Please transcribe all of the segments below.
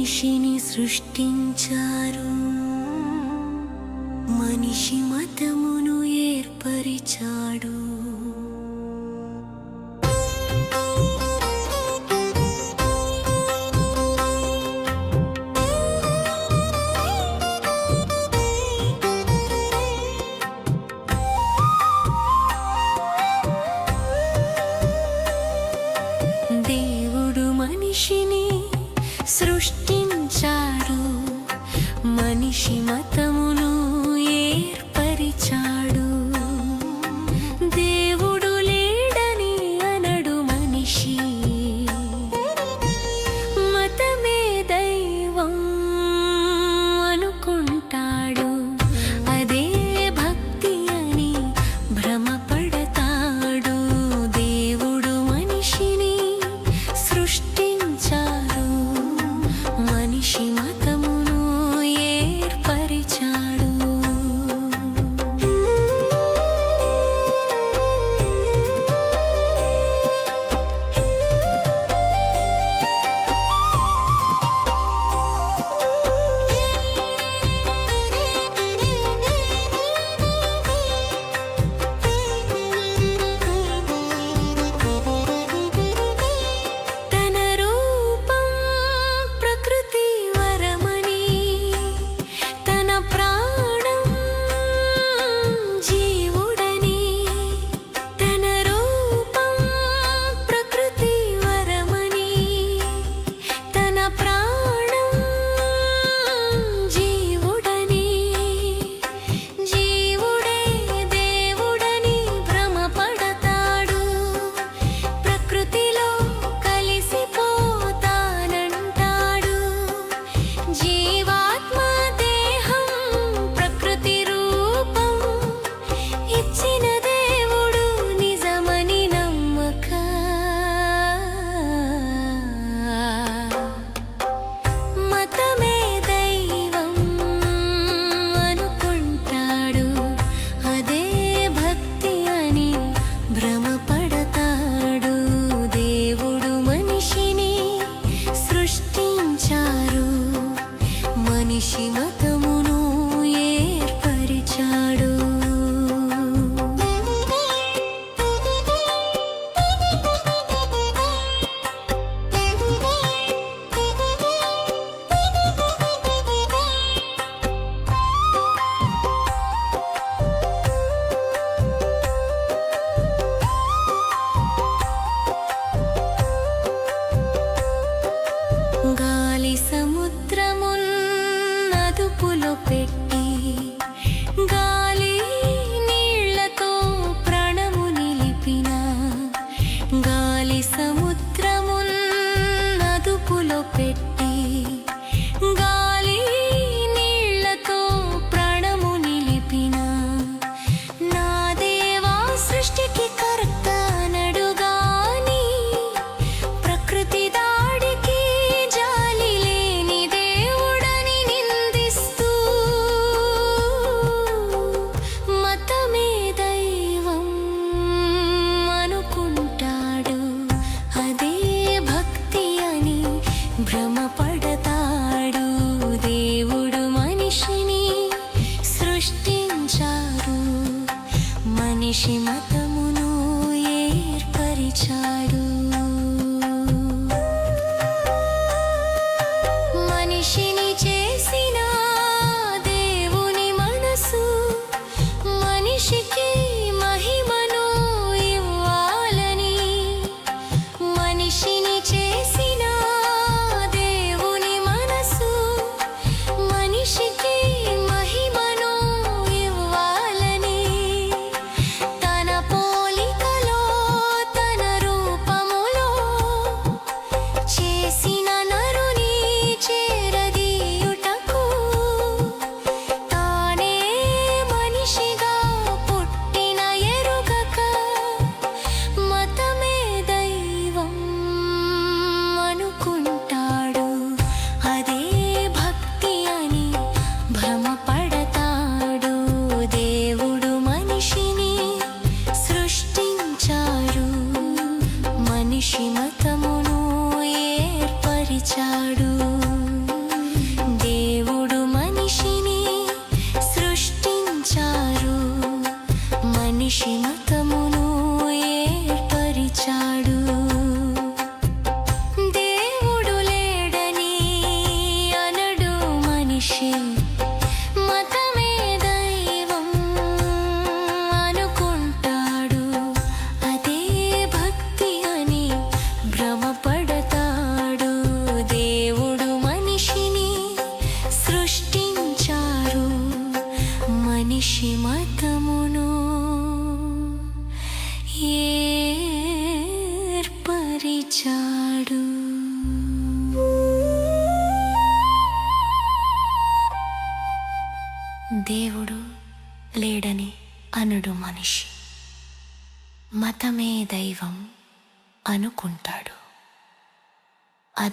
మనిషిని సృష్టించారు. మనిషి మతమును ఏర్పరిచాడు. మనిషి మతం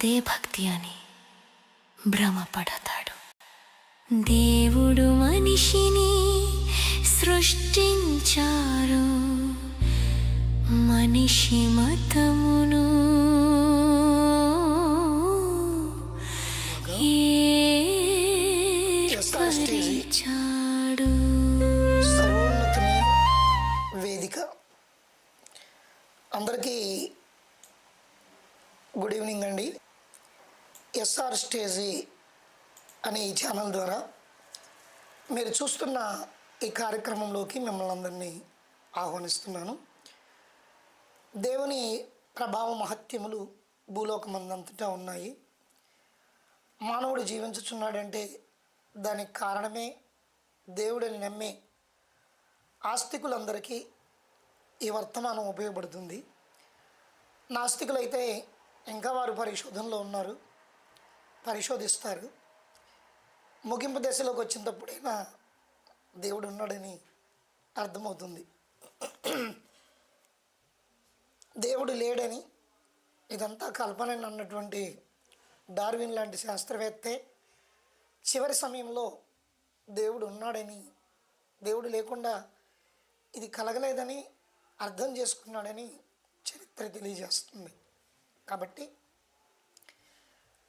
అదే భక్తి అని భ్రమపడతాడు. దేవుడు మనిషిని సృష్టించారు. మనిషి మతమును స్టేజీ అనే ఈ ఛానల్ ద్వారా మీరు చూస్తున్న ఈ కార్యక్రమంలోకి మిమ్మల్ని అందరినీ ఆహ్వానిస్తున్నాను. దేవుని ప్రభావ మహత్యములు భూలోకమందంతటా ఉన్నాయి. మానవుడు జీవించుచున్నాడంటే దానికి కారణమే దేవుడిని నమ్మే ఆస్తికులందరికీ ఈ వర్తమానం ఉపయోగపడుతుంది. నాస్తికులైతే ఇంకా వారు పరిశోధనలో ఉన్నారు. పరిశోధిస్తారు. ముగింపు దశలోకి వచ్చినప్పుడైనా దేవుడు ఉన్నాడని అర్థమవుతుంది. దేవుడు లేడని ఇదంతా కల్పనని అన్నటువంటి డార్విన్ లాంటి శాస్త్రవేత్తే చివరి సమయంలో దేవుడు ఉన్నాడని దేవుడు లేకుండా ఇది కలగలేదని అర్థం చేసుకున్నాడని చరిత్ర తెలియజేస్తుంది. కాబట్టి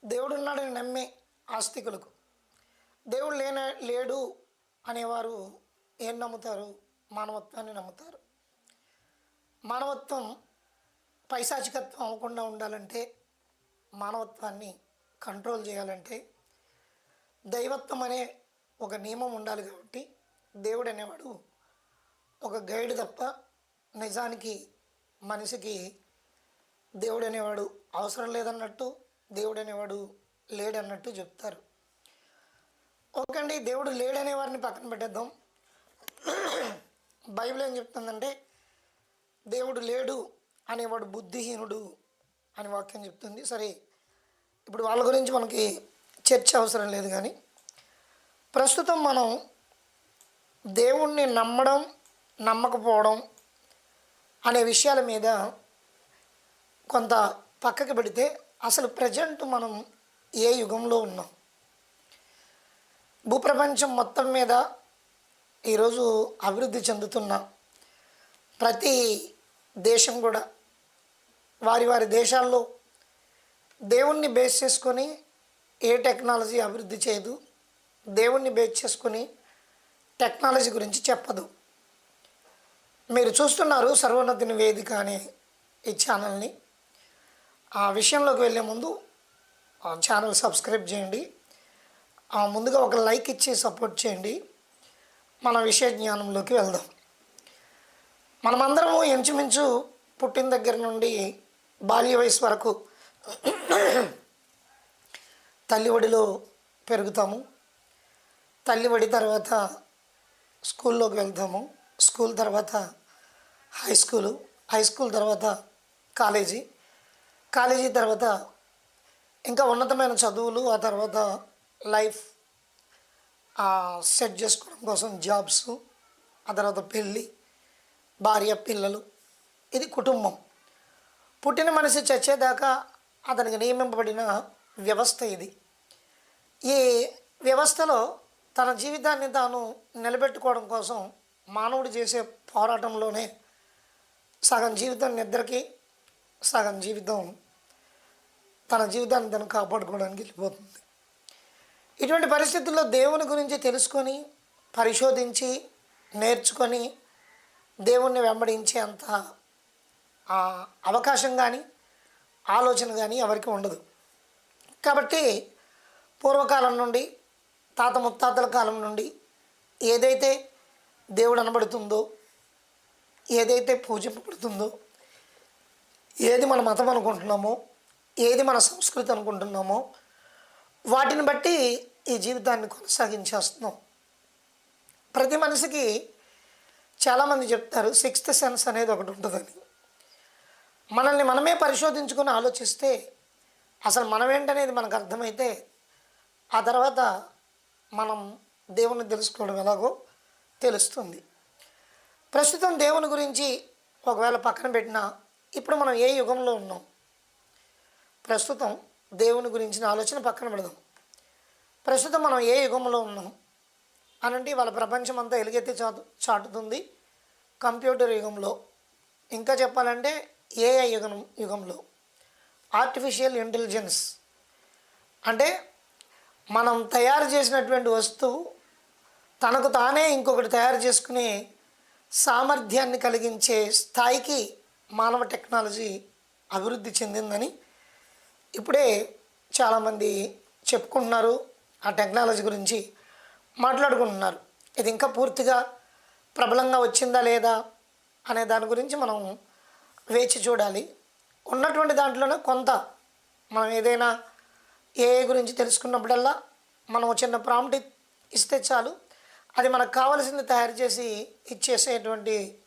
దేవుడు ఉన్నాడని నమ్మే ఆస్తికులకు. దేవుడు లేన లేడు అనేవారు ఏం నమ్ముతారు? మానవత్వాన్ని నమ్ముతారు. మానవత్వం పైశాచికత్వం అవ్వకుండా ఉండాలంటే మానవత్వాన్ని కంట్రోల్ చేయాలంటే దైవత్వం అనే ఒక నియమం ఉండాలి కాబట్టి దేవుడు అనేవాడు ఒక గైడ్ తప్ప నిజానికి మనిషికి దేవుడు అనేవాడు అవసరం లేదన్నట్టు దేవుడు అనేవాడు లేడన్నట్టు చెప్తారు. ఓకే అండి దేవుడు లేడనే వారిని పక్కన పెట్టేద్దాం. బైబిల్ ఏం చెప్తుందంటే దేవుడు లేడు అనేవాడు బుద్ధిహీనుడు అని వాక్యం చెప్తుంది. సరే ఇప్పుడు వాళ్ళ గురించి మనకి చర్చ అవసరం లేదు కానీ ప్రస్తుతం మనం దేవుణ్ణి నమ్మడం నమ్మకపోవడం అనే విషయాల మీద కొంత పక్కకి పెడితే అసలు ప్రజెంట్ మనం ఏ యుగంలో ఉన్నాం? భూప్రపంచం మొత్తం మీద ఈరోజు అభివృద్ధి చెందుతున్న ప్రతి దేశం కూడా వారి వారి దేశాల్లో దేవుణ్ణి బేస్ చేసుకొని ఏ టెక్నాలజీ అభివృద్ధి చేయదు దేవుణ్ణి బేస్ చేసుకొని టెక్నాలజీ గురించి చెప్పదు. మీరు చూస్తున్నారు సర్వోన్నతిని వేదిక అనే ఈ ఛానల్ని ఆ విషయంలోకి వెళ్ళే ముందు ఆ ఛానల్ సబ్స్క్రైబ్ చేయండి. ముందుగా ఒక లైక్ ఇచ్చి సపోర్ట్ చేయండి. మన విషయ జ్ఞానంలోకి వెళ్దాం. మనమందరము ఇంచుమించు పుట్టిన దగ్గర నుండి బాల్య వయసు వరకు తల్లి ఒడిలో పెరుగుతాము. తల్లి ఒడి తర్వాత స్కూల్లోకి వెళ్తాము. స్కూల్ తర్వాత హై స్కూలు హై స్కూల్ తర్వాత కాలేజీ. కాలేజీ తర్వాత ఇంకా ఉన్నతమైన చదువులు ఆ తర్వాత లైఫ్ సెట్ చేసుకోవడం కోసం జాబ్స్ ఆ తర్వాత పెళ్ళి భార్య పిల్లలు ఇది కుటుంబం. పుట్టిన మనిషి చచ్చేదాకా అతనికి నియమింపబడిన వ్యవస్థ ఇది. ఈ వ్యవస్థలో తన జీవితాన్ని తాను నిలబెట్టుకోవడం కోసం మానవుడు చేసే పోరాటంలోనే సగం జీవితం నిద్రకి సగం జీవితం తన జీవితాన్ని తను కాపాడుకోవడానికి వెళ్ళిపోతుంది. ఇటువంటి పరిస్థితుల్లో దేవుని గురించి తెలుసుకొని పరిశోధించి నేర్చుకొని దేవుణ్ణి వెంబడించే అంత అవకాశం కానీ ఆలోచన కానీ ఎవరికి ఉండదు. కాబట్టి పూర్వకాలం నుండి తాత ముత్తాతల కాలం నుండి ఏదైతే దేవుడు అనబడుతుందో ఏదైతే పూజింపబడుతుందో ఏది మన మతం అనుకుంటున్నామో ఏది మన సంస్కృతి అనుకుంటున్నామో వాటిని బట్టి ఈ జీవితాన్ని కొనసాగించేస్తున్నాం. ప్రతి మనిషికి చాలామంది చెప్తారు సిక్స్త్ సెన్స్ అనేది ఒకటి ఉంటుందని. మనల్ని మనమే పరిశోధించుకొని ఆలోచిస్తే అసలు మనం ఏంటనేది మనకు అర్థమైతే ఆ తర్వాత మనం దేవుని తెలుసుకోవడం ఎలాగో తెలుస్తుంది. ప్రస్తుతం దేవుని గురించి ఒకవేళ పక్కన పెట్టినా ఇప్పుడు మనం ఏ యుగంలో ఉన్నాం? ప్రస్తుతం దేవుని గురించిన ఆలోచన పక్కన పెడదాం. ప్రస్తుతం మనం ఏ యుగంలో ఉన్నాం? అనంటే వాళ్ళ ప్రపంచం అంతా ఎలుగెత్తి చాటు చాటుతుంది కంప్యూటర్ యుగంలో. ఇంకా చెప్పాలంటే ఏఐ యుగం యుగంలో. ఆర్టిఫిషియల్ ఇంటెలిజెన్స్ అంటే మనం తయారు చేసినటువంటి వస్తువు తనకు తానే ఇంకొకటి తయారు చేసుకునే సామర్థ్యాన్ని కలిగించే స్థాయికి మానవ టెక్నాలజీ అభివృద్ధి చెందిందని ఇప్పుడే చాలామంది చెప్పుకుంటున్నారు ఆ టెక్నాలజీ గురించి మాట్లాడుకుంటున్నారు. ఇది ఇంకా పూర్తిగా ప్రబలంగా వచ్చిందా లేదా అనే దాని గురించి మనం వేచి చూడాలి. ఉన్నటువంటి దాంట్లోనే కొంత మనం ఏదైనా ఏ గురించి తెలుసుకున్నప్పుడల్లా మనం చిన్న ప్రాంప్ట్ ఇస్తే చాలు. అది మనకు కావలసింది తయారు చేసి ఇచ్చేసేటువంటి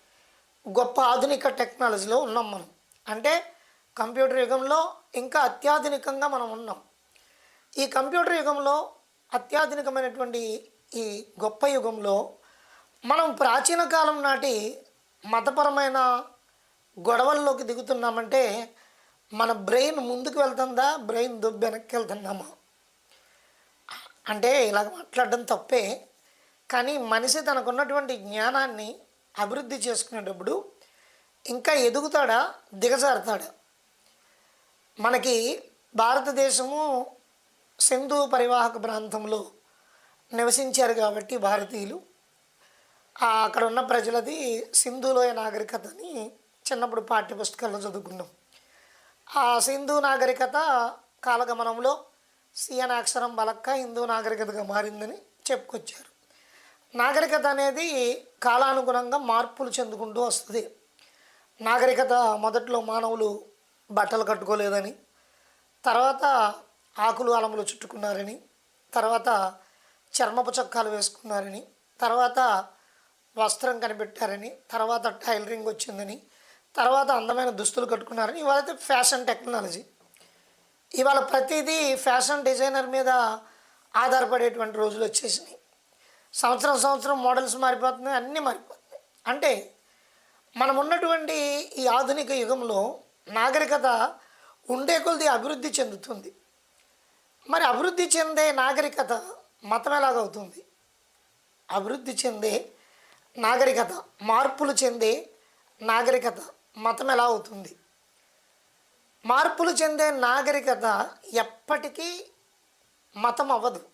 గొప్ప ఆధునిక టెక్నాలజీలో ఉన్నాం మనం. అంటే కంప్యూటర్ యుగంలో ఇంకా అత్యాధునికంగా మనం ఉన్నాం. ఈ కంప్యూటర్ యుగంలో అత్యాధునికమైనటువంటి ఈ గొప్ప యుగంలో మనం ప్రాచీన కాలం నాటి మతపరమైన గొడవల్లోకి దిగుతున్నామంటే మన బ్రెయిన్ ముందుకు వెళ్తుందా బ్రెయిన్ దుబ్బి వెనక్కి వెళ్తున్నామా అంటే ఇలాగ మాట్లాడడం తప్పే కానీ మనిషి తనకున్నటువంటి జ్ఞానాన్ని అభివృద్ధి చేసుకునేటప్పుడు ఇంకా ఎదుగుతాడా దిగజారుతాడా? మనకి భారతదేశము సింధు పరివాహక ప్రాంతంలో నివసించారు కాబట్టి భారతీయులు. అక్కడ ఉన్న ప్రజలది సింధులోయ నాగరికతని చిన్నప్పుడు పాఠ్య పుస్తకాల్లో చదువుకున్నాం. ఆ సింధు నాగరికత కాలగమనంలో సియన్ అక్షరం బలక్క హిందూ నాగరికతగా మారిందని చెప్పుకొచ్చారు. నాగరికత అనేది కాలానుగుణంగా మార్పులు చెందుకుంటూ వస్తుంది. నాగరికత మొదట్లో మానవులు బట్టలు కట్టుకోలేదని తర్వాత ఆకులు అలములు చుట్టుకున్నారని తర్వాత చర్మపు చొక్కాలు వేసుకున్నారని తర్వాత వస్త్రం కనిపెట్టారని తర్వాత టైలరింగ్ వచ్చిందని తర్వాత అందమైన దుస్తులు కట్టుకున్నారని ఇవాళైతే ఫ్యాషన్ టెక్నాలజీ. ఇవాళ ప్రతిదీ ఫ్యాషన్ డిజైనర్ మీద ఆధారపడేటువంటి రోజులు వచ్చేసినాయి. సంవత్సరం సంవత్సరం మోడల్స్ మారిపోతున్నాయి అన్నీ మారిపోతున్నాయి. అంటే మనం ఉన్నటువంటి ఈ ఆధునిక యుగంలో నాగరికత ఉండే కొద్ది అభివృద్ధి చెందుతుంది. మరి అభివృద్ధి చెందే నాగరికత మతం ఎలాగవుతుంది అభివృద్ధి చెందే నాగరికత మార్పులు చెందే నాగరికత మతం ఎలా అవుతుంది? మార్పులు చెందే నాగరికత ఎప్పటికీ మతం అవ్వదు.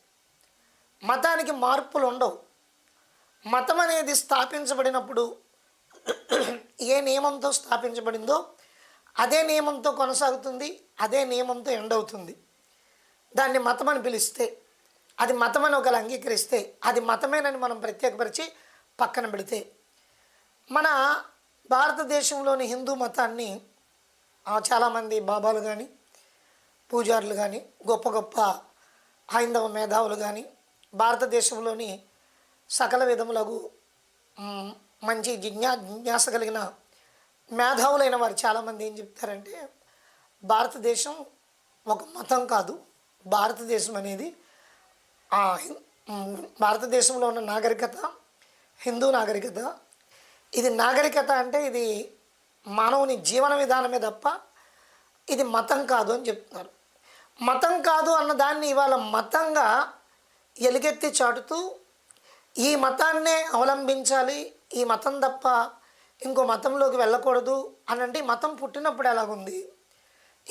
మతానికి మార్పులు ఉండవు మతం అనేది స్థాపించబడినప్పుడు ఏ నియమంతో స్థాపించబడిందో అదే నియమంతో కొనసాగుతుంది అదే నియమంతో ఎండవుతుంది. దాన్ని మతం అని పిలిస్తే అది మతమని ఒకరు అంగీకరిస్తే అది మతమేనని మనం ప్రత్యేకపరిచి పక్కన పెడితే మన భారతదేశంలోని హిందూ మతాన్ని చాలామంది బాబాలు కానీ పూజారులు కానీ గొప్ప గొప్ప హైందవ మేధావులు కానీ భారతదేశంలోని సకల విధములకు మంచి జిజ్ఞా జిజ్ఞాస కలిగిన మేధావులైన వారు చాలామంది ఏం చెప్తారంటే భారతదేశం ఒక మతం కాదు భారతదేశం అనేది భారతదేశంలో ఉన్న నాగరికత హిందూ నాగరికత. ఇది నాగరికత అంటే ఇది మానవుని జీవన విధానమే తప్ప ఇది మతం కాదు అని చెప్తున్నారు. మతం కాదు అన్న దాన్ని ఇవాళ మతంగా ఎలుగెత్తి చాటుతూ ఈ మతాన్నే అవలంబించాలి ఈ మతం తప్ప ఇంకో మతంలోకి వెళ్ళకూడదు అని అంటే ఈ మతం పుట్టినప్పుడు ఎలాగుంది?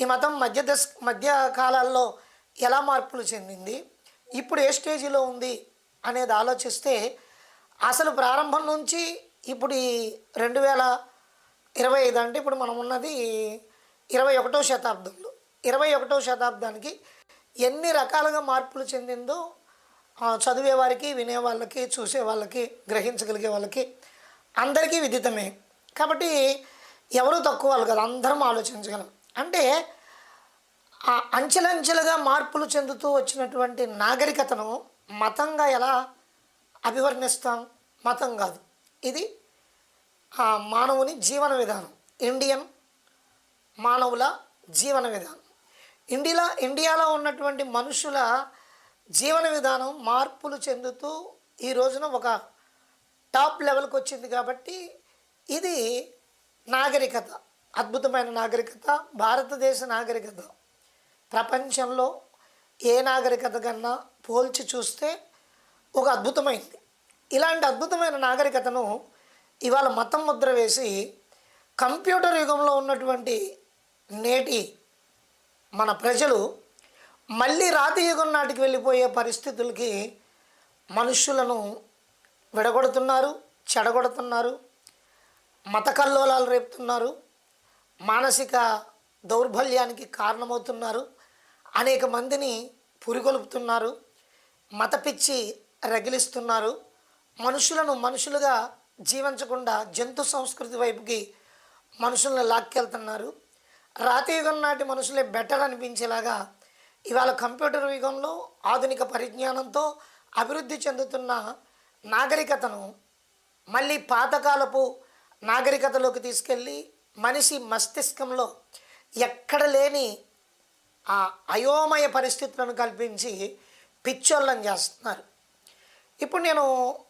ఈ మతం మధ్య దశ మధ్య కాలాల్లో ఎలా మార్పులు చెందింది? ఇప్పుడు ఏ స్టేజిలో ఉంది అనేది ఆలోచిస్తే అసలు ప్రారంభం నుంచి ఇప్పుడు ఈ రెండు వేల ఇరవై ఐదు అంటే ఇప్పుడు మనం ఉన్నది ఇరవై ఒకటో శతాబ్దంలో. ఇరవై ఒకటో శతాబ్దానికి ఎన్ని రకాలుగా మార్పులు చెందిందో చదివే వారికి వినే వాళ్ళకి చూసే వాళ్ళకి గ్రహించగలిగే వాళ్ళకి అందరికీ విదితమే. కాబట్టి ఎవరు తక్కువ వాళ్ళు కదా అందరం ఆలోచించగలం. అంటే ఆ అంచెలంచెలుగా మార్పులు చెందుతూ వచ్చినటువంటి నాగరికతను మతంగా ఎలా అభివర్ణిస్తాం? మతం కాదు. ఇది ఆ మానవుని జీవన విధానం. ఇండియన్ మానవుల జీవన విధానం. ఇండియా ఇండియాలో ఉన్నటువంటి మనుషుల జీవన విధానం మార్పులు చెందుతూ ఈ రోజున ఒక టాప్ లెవెల్కి వచ్చింది కాబట్టి ఇది నాగరికత అద్భుతమైన నాగరికత భారతదేశ నాగరికత. ప్రపంచంలో ఏ నాగరికత కన్నా పోల్చి చూస్తే ఒక అద్భుతమైంది. ఇలాంటి అద్భుతమైన నాగరికతను ఇవాళ మతం ముద్ర వేసి కంప్యూటర్ యుగంలో ఉన్నటువంటి నేటి మన ప్రజలు మళ్ళీ రాతి యుగం నాటికి వెళ్ళిపోయే పరిస్థితులకి మనుషులను విడగొడుతున్నారు చెడగొడుతున్నారు మత కల్లోలాలు రేపుతున్నారు మానసిక దౌర్బల్యానికి కారణమవుతున్నారు అనేక మందిని పురికొలుపుతున్నారు మత పిచ్చి రగిలిస్తున్నారు. మనుషులను మనుషులుగా జీవించకుండా జంతు సంస్కృతి వైపుకి మనుషులను లాక్కెళ్తున్నారు. రాతి యుగం నాటి మనుషులే బెటర్ అనిపించేలాగా ఇవాళ కంప్యూటర్ యుగంలో ఆధునిక పరిజ్ఞానంతో అభివృద్ధి చెందుతున్న నాగరికతను మళ్ళీ పాతకాలపు నాగరికతలోకి తీసుకెళ్ళి మనిషి మస్తిష్కంలో ఎక్కడ లేని ఆ అయోమయ పరిస్థితులను కల్పించి పిచ్చోళ్ళని చేస్తున్నారు. ఇప్పుడు నేను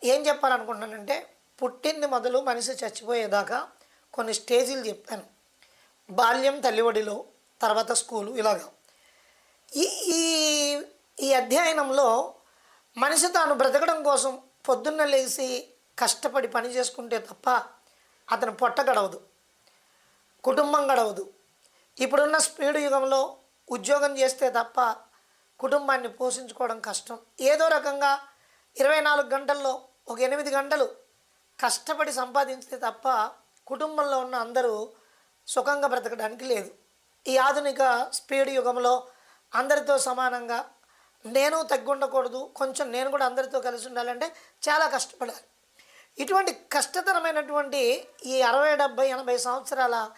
ఏం చెప్పాలనుకుంటున్నానంటే పుట్టింది మొదలు మనిషి చచ్చిపోయేదాకా కొన్ని స్టేజీలు చెప్పాను. బాల్యం తల్లివడిలో తర్వాత స్కూలు ఇలాగా. ఈ ఈ ఈ అధ్యయనంలో మనిషి తాను బ్రతకడం కోసం పొద్దున్న లేచి కష్టపడి పని చేసుకుంటే తప్ప అతను పొట్ట గడవదు కుటుంబం గడవదు. ఇప్పుడున్న స్పీడ్ యుగంలో ఉద్యోగం చేస్తే తప్ప కుటుంబాన్ని పోషించుకోవడం కష్టం. ఏదో రకంగా ఇరవై నాలుగు గంటల్లో ఒక ఎనిమిది గంటలు కష్టపడి సంపాదించితే తప్ప కుటుంబంలో ఉన్న అందరూ సుఖంగా బ్రతకడానికి లేదు. ఈ ఆధునిక స్పీడ్ యుగంలో అందరితో సమానంగా నేను తగ్గుండకూడదు కొంచెం నేను కూడా అందరితో కలిసి ఉండాలంటే చాలా కష్టపడాలి. ఇటువంటి కష్టతరమైనటువంటి ఈ అరవై డెబ్భై ఎనభై సంవత్సరాల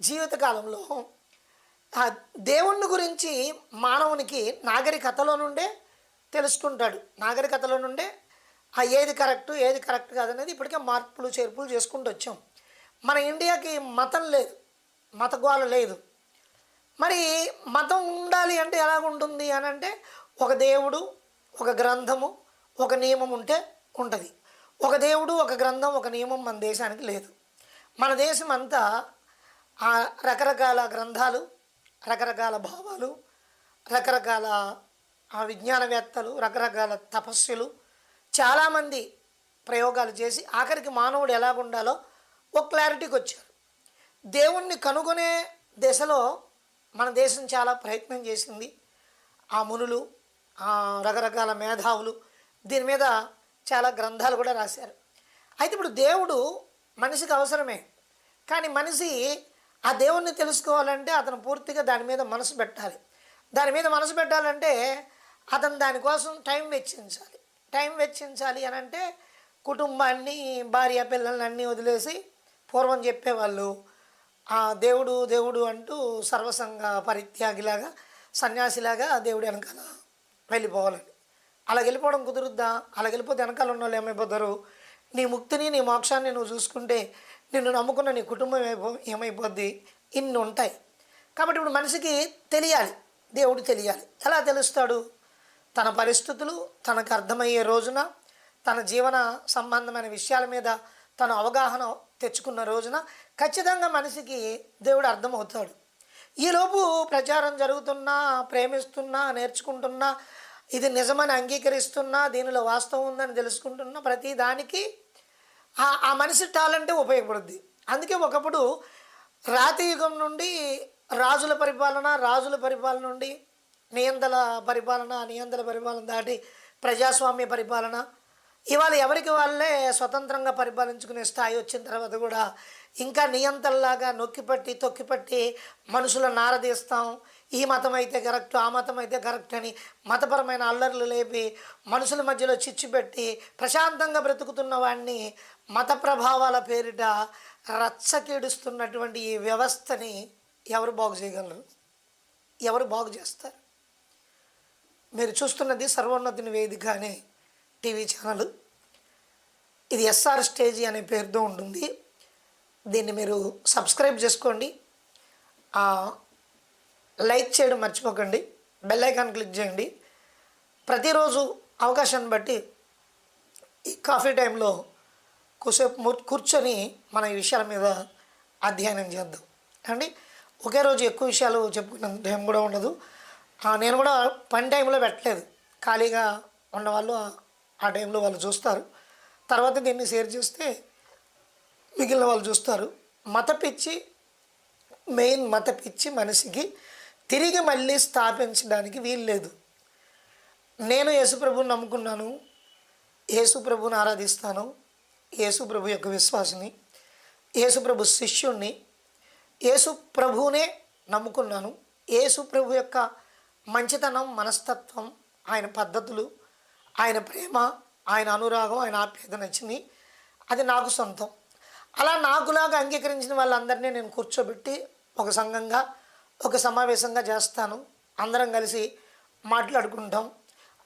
జీవితకాలంలో ఆ దేవుణ్ణి గురించి మానవునికి నాగరికతలో నుండే తెలుసుకుంటాడు. నాగరికతలో నుండే ఆ ఏది కరెక్ట్ ఏది కరెక్ట్ కాదనేది ఇప్పటికే మార్పులు చేర్పులు చేసుకుంటూ వచ్చాం. మన ఇండియాకి మతం లేదు మతగోళ లేదు. మరి మతం ఉండాలి అంటే ఎలాగుంటుంది అని అంటే ఒక దేవుడు ఒక గ్రంథము ఒక నియమం ఉంటే ఉంటుంది. ఒక దేవుడు ఒక గ్రంథం ఒక నియమం మన దేశానికి లేదు. మన దేశం అంతా ఆ రకరకాల గ్రంథాలు రకరకాల భావాలు రకరకాల విజ్ఞానవేత్తలు రకరకాల తపస్సులు చాలామంది ప్రయోగాలు చేసి ఆఖరికి మానవుడు ఎలాగుండాలో ఒక క్లారిటీకి వచ్చారు దేవుణ్ణి కనుగొనే దశలో మన దేశం చాలా ప్రయత్నం చేసింది. ఆ మునులు ఆ రకరకాల మేధావులు దీని మీద చాలా గ్రంథాలు కూడా రాశారు. అయితే ఇప్పుడు దేవుడు మనిషికి అవసరమే. కానీ మనిషి ఆ దేవుణ్ణి తెలుసుకోవాలంటే అతను పూర్తిగా దాని మీద మనసు పెట్టాలి. దాని మీద మనసు పెట్టాలంటే అతను దానికోసం టైం వెచ్చించాలి. టైం వెచ్చించాలి అని అంటే కుటుంబాన్ని భార్య పిల్లల్ని అన్నీ వదిలేసి పూర్వం చెప్పేవాళ్ళు దేవుడు దేవుడు అంటూ సర్వసంగ పరిత్యాగిలాగా సన్యాసిలాగా దేవుడు వెనకాల వెళ్ళిపోవాలని అలా వెళ్ళిపోవడం కుదురుద్దా? అలా వెళ్ళిపోతే వెనకాల ఉన్న వాళ్ళు ఏమైపోతారు? నీ ముక్తిని నీ మోక్షాన్ని నువ్వు చూసుకుంటే నిన్ను నమ్ముకున్న నీ కుటుంబం ఏమైపో ఏమైపోద్ది? ఇన్ని ఉంటాయి. కాబట్టి ఇప్పుడు మనిషికి తెలియాలి. దేవుడు తెలియాలి. ఎలా తెలుస్తాడు? తన పరిస్థితులు తనకు అర్థమయ్యే రోజున తన జీవన సంబంధమైన విషయాల మీద తన అవగాహన తెచ్చుకున్న రోజున ఖచ్చితంగా మనిషికి దేవుడు అర్థమవుతాడు. ఈలోపు ప్రచారం జరుగుతున్నా ప్రేమిస్తున్నా నేర్చుకుంటున్నా ఇది నిజమని అంగీకరిస్తున్నా దీనిలో వాస్తవం ఉందని తెలుసుకుంటున్నా ప్రతి దానికి ఆ ఆ మనిషి టాలెంటే ఉపయోగపడుద్ది. అందుకే ఒకప్పుడు రాతి యుగం నుండి రాజుల పరిపాలన రాజుల పరిపాలన నుండి నియంతల పరిపాలన నియంతల పరిపాలన దాటి ప్రజాస్వామ్య పరిపాలన ఇవాళ ఎవరికి వాళ్ళే స్వతంత్రంగా పరిపాలించుకునే స్థాయి వచ్చిన తర్వాత కూడా ఇంకా నియంతల్లాగా నొక్కిపట్టి తొక్కిపట్టి మనుషుల నారదీస్తాం ఈ మతం అయితే కరెక్ట్ ఆ మతం అయితే కరెక్ట్ అని మతపరమైన అల్లర్లు లేపి మనుషుల మధ్యలో చిచ్చు పెట్టి ప్రశాంతంగా బ్రతుకుతున్న వాడిని మత ప్రభావాల పేరిట రచ్చకీడుస్తున్నటువంటి ఈ వ్యవస్థని ఎవరు బాగు చేయగలరు? ఎవరు బాగు చేస్తారు? మీరు చూస్తున్నది సర్వోన్నతిని వేదిక అనే టీవీ ఛానల్. ఇది ఎస్ఆర్ స్టేజీ అనే పేరుతో ఉంటుంది. దీన్ని మీరు సబ్స్క్రైబ్ చేసుకోండి. ఆ, లైక్ చేయడం మర్చిపోకండి. బెల్ ఐకాన్ క్లిక్ చేయండి. ప్రతిరోజు అవకాశాన్ని బట్టి ఈ కాఫీ టైంలో కొసేపు కూర్చొని మన ఈ విషయాల మీద అధ్యయనం చేద్దాం. అండి ఒకే రోజు ఎక్కువ విషయాలు చెప్పుకునే టైం కూడా ఉండదు. నేను కూడా పని టైంలో పెట్టలేదు. ఖాళీగా ఉన్నవాళ్ళు ఆ- టైంలో వాళ్ళు చూస్తారు. తర్వాత దీన్ని షేర్ చేస్తే మిగిలిన వాళ్ళు చూస్తారు. మత పిచ్చి మెయిన్ మత పిచ్చి మనిషికి తిరిగి మళ్ళీ స్థాపించడానికి వీలు లేదు. నేను యేసుప్రభుని నమ్ముకున్నాను. యేసుప్రభుని ఆరాధిస్తాను. యేసుప్రభు యొక్క విశ్వాసిని యేసుప్రభు శిష్యుణ్ణి యేసుప్రభునే నమ్ముకున్నాను. యేసుప్రభు యొక్క మంచితనం మనస్తత్వం ఆయన పద్ధతులు ఆయన ప్రేమ ఆయన అనురాగం ఆయన ఆప్యాయత నచ్చింది. అది నాకు సొంతం. అలా నాకులాగా అంగీకరించిన వాళ్ళందరినీ నేను కూర్చోబెట్టి ఒక సంఘంగా ఒక సమావేశంగా చేస్తాను. అందరం కలిసి మాట్లాడుకుంటాం.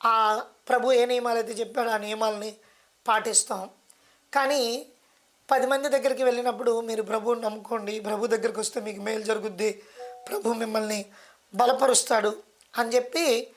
ఆ ప్రభు ఏ నియమాలు అయితే చెప్పాడో ఆ నియమాలని పాటిస్తాం. కానీ పది మంది దగ్గరికి వెళ్ళినప్పుడు మీరు ప్రభువుని నమ్ముకోండి ప్రభు దగ్గరికి వస్తే మీకు మేలు జరుగుద్ది ప్రభు మిమ్మల్ని బలపరుస్తాడు అని చెప్పి